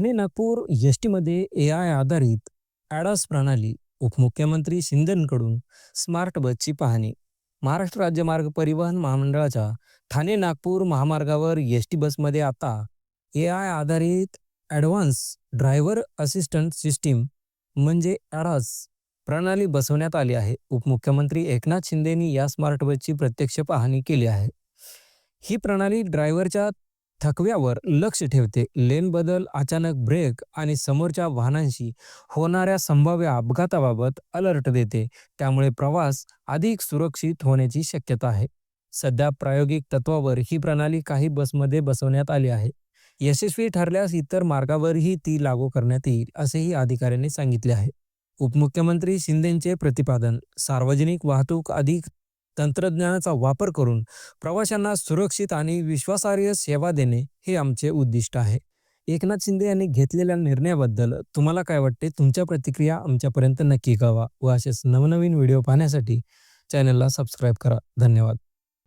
ठाणे नागपूर एस टीमध्ये A I आधारित ॲडास प्रणाली उपमुख्यमंत्री शिंदेंकडून स्मार्ट बसची पाहणी. महाराष्ट्र राज्य मार्ग परिवहन महामंडळाच्या ठाणे नागपूर महामार्गावर एस टी बसमध्ये आता ए आय आधारित ॲडव्हान्स ड्रायव्हर असिस्टंट सिस्टीम म्हणजे ॲडास प्रणाली बसवण्यात आली आहे. उपमुख्यमंत्री एकनाथ शिंदेनी या स्मार्ट बसची प्रत्यक्ष पाहणी केली आहे. ही प्रणाली ड्रायव्हरच्या थकव्यावर लक्ष ठेवते. लेन बदल अचानक ब्रेक आणि समोरच्या वाहनांशी होणाऱ्या संभाव्य अपघाताबाबत अलर्ट देते. त्यामुळे प्रवास अधिक सुरक्षित होण्याची शक्यता आहे. सध्या प्रायोगिक तत्वावर ही प्रणाली काही बसमध्ये बसवण्यात आली आहे. यशस्वी ठरल्यास इतर मार्गावरही ती लागू करण्यात येईल असेही अधिकाऱ्यांनी सांगितले आहे. उपमुख्यमंत्री शिंदेचे प्रतिपादन सार्वजनिक वाहतूक अधिक तंत्रज्ञानाचा वापर करून प्रवाशांना सुरक्षित आणि विश्वासार्ह सेवा देणे हे आमचे उद्दिष्ट आहे. एकनाथ शिंदे यांनी घेतलेल्या निर्णयाबद्दल तुम्हाला काय वाटते? तुमच्या प्रतिक्रिया आमच्यापर्यंत नक्की कळवा व असेच नवनवीन व्हिडिओ पाहण्यासाठी चॅनलला सबस्क्राईब करा. धन्यवाद.